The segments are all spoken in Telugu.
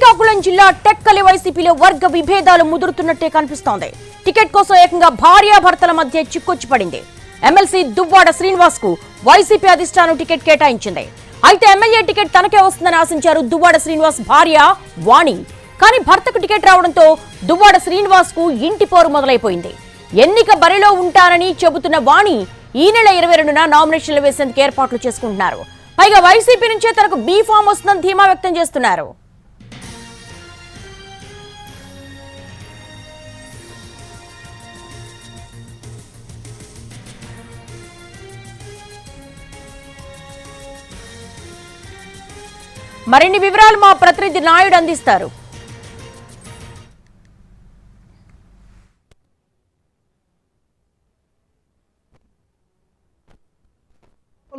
శ్రీకాకుళం జిల్లా టెక్కలి వైసీపీలో వర్గ విభేదాలు ముదురుతున్నట్టే కనిపిస్తోంది. టికెట్ కోసం ఏకంగా భార్యాభర్తల మధ్య చిక్కొచ్చి పడింది ఎమ్మెల్సీ దువ్వాడ శ్రీనివాస్కు వైసీపీ అధిష్టానం టికెట్ కేటాయించింది. అయితే ఎమ్మెల్యే టికెట్ తనకే వస్తుందని ఆశించారు దువ్వాడ శ్రీనివాస్ భార్య వాణి. కానీ భర్తకు టికెట్ రావడంతో దువ్వాడ శ్రీనివాస్కు ఇంటి పోరు మొదలైపోయింది. ఎన్నిక బరిలో ఉంటానని చెబుతున్న వాణి ఈ నెల ఇరవై రెండున నామినేషన్లు వేసేందుకు ఏర్పాట్లు చేసుకుంటున్నారు. పైగా వైసీపీ నుంచే తనకు బీ ఫామ్ వస్తుందని ధీమా వ్యక్తం చేస్తున్నారు. మరిన్ని వివరాలు మా ప్రతినిధి నాయుడు అందిస్తారు.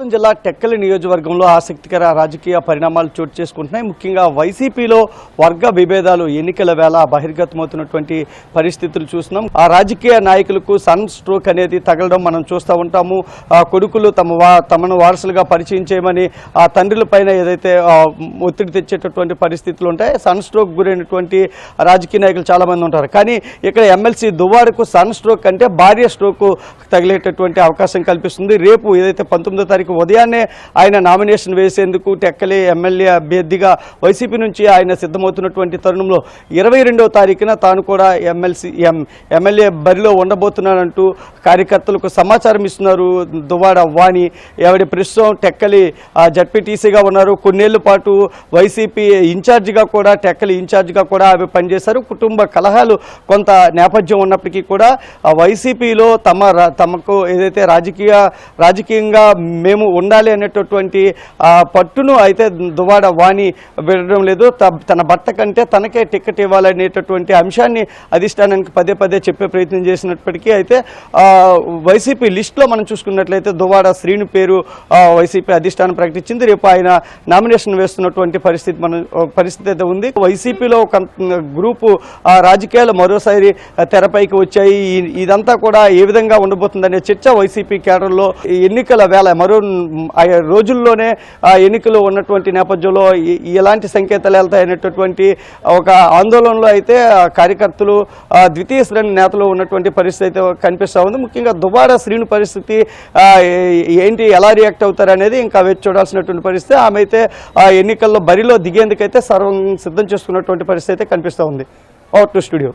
శ్రీకాకుళం జిల్లా టెక్కలి నియోజకవర్గంలో ఆసక్తికర రాజకీయ పరిణామాలు చోటు చేసుకుంటున్నాయి. ముఖ్యంగా వైసీపీలో వర్గ విభేదాలు ఎన్నికల వేళ బహిర్గతమవుతున్నటువంటి పరిస్థితులు చూస్తున్నాం. ఆ రాజకీయ నాయకులకు సన్ స్ట్రోక్ అనేది తగలడం మనం చూస్తూ ఉంటాము. ఆ కొడుకులు తమ వా తమను వారసులుగా పరిచయం చేయమని ఆ తండ్రుల పైన ఏదైతే ఒత్తిడి తెచ్చేటటువంటి పరిస్థితులు ఉంటాయి సన్ స్ట్రోక్ గురైనటువంటి రాజకీయ నాయకులు చాలామంది ఉంటారు. కానీ ఇక్కడ ఎమ్మెల్సీ దువ్వాడకు సన్ స్ట్రోక్ అంటే భార్య స్ట్రోక్ తగిలేటటువంటి అవకాశం కల్పిస్తుంది. రేపు ఏదైతే పంతొమ్మిదో తారీఖు ఉదయాన్నే ఆయన నామినేషన్ వేసేందుకు టెక్కలి ఎమ్మెల్యే అభ్యర్థిగా వైసీపీ నుంచి ఆయన సిద్ధమవుతున్నటువంటి తరుణంలో ఇరవై రెండవ తారీఖున తాను కూడా ఎమ్మెల్సీ ఎం ఎమ్మెల్యే బరిలో ఉండబోతున్నానంటూ కార్యకర్తలకు సమాచారం ఇస్తున్నారు దువాడ వాణి. ఆవిడ ప్రస్తుతం టెక్కలి జడ్పీటీసీగా ఉన్నారు. కొన్నేళ్ళ పాటు వైసీపీ ఇన్ఛార్జిగా కూడా టెక్కలి ఇన్ఛార్జిగా కూడా ఆమె పనిచేశారు. కుటుంబ కలహాలు కొంత నేపథ్యం ఉన్నప్పటికీ కూడా వైసీపీలో తమ రా- తమకు ఏదైతే రాజకీయ రాజకీయంగా మేము ఉండాలి అనేటటువంటి పట్టును అయితే దువాడ వాణి వినడం లేదు. త- తన భర్త కంటే తనకే టికెట్ ఇవ్వాలనేటటువంటి అంశాన్ని అధిష్టానానికి పదే పదే చెప్పే ప్రయత్నం చేసినప్పటికీ అయితే వైసీపీ లిస్టులో మనం చూసుకున్నట్లయితే దువాడ శ్రీను పేరు వైసీపీ అధిష్టానం ప్రకటించింది. రేపు ఆయన నామినేషన్ వేస్తున్నటువంటి పరిస్థితి మన పరిస్థితి అయితే ఉంది. వైసీపీలో ఒక గ్రూపు ఆ, రాజకీయాలు మరోసారి తెరపైకి వచ్చాయి. ఇదంతా కూడా ఏ విధంగా ఉండబోతుందనే చర్చ వైసీపీ కేడర్లో ఈ ఎన్నికల వేళ మరో రోజుల్లోనే ఆ ఎన్నికలు ఉన్నటువంటి నేపథ్యంలో ఎలాంటి సంకేతాలు వెళ్తాయనేటటువంటి ఒక ఆందోళనలో అయితే కార్యకర్తలు ద్వితీయ శ్రేణి నేతలు ఉన్నటువంటి పరిస్థితి అయితే కనిపిస్తూ ఉంది. ముఖ్యంగా దుబారా శ్రీని పరిస్థితి ఏంటి ఎలా రియాక్ట్ అవుతారు అనేది ఇంకా వేచి చూడాల్సినటువంటి పరిస్థితి. ఆమె అయితే ఆ ఎన్నికల్లో బరిలో దిగేందుకైతే సర్వం సిద్ధం చేసుకున్నటువంటి పరిస్థితి అయితే కనిపిస్తూ ఉంది. Out to studio.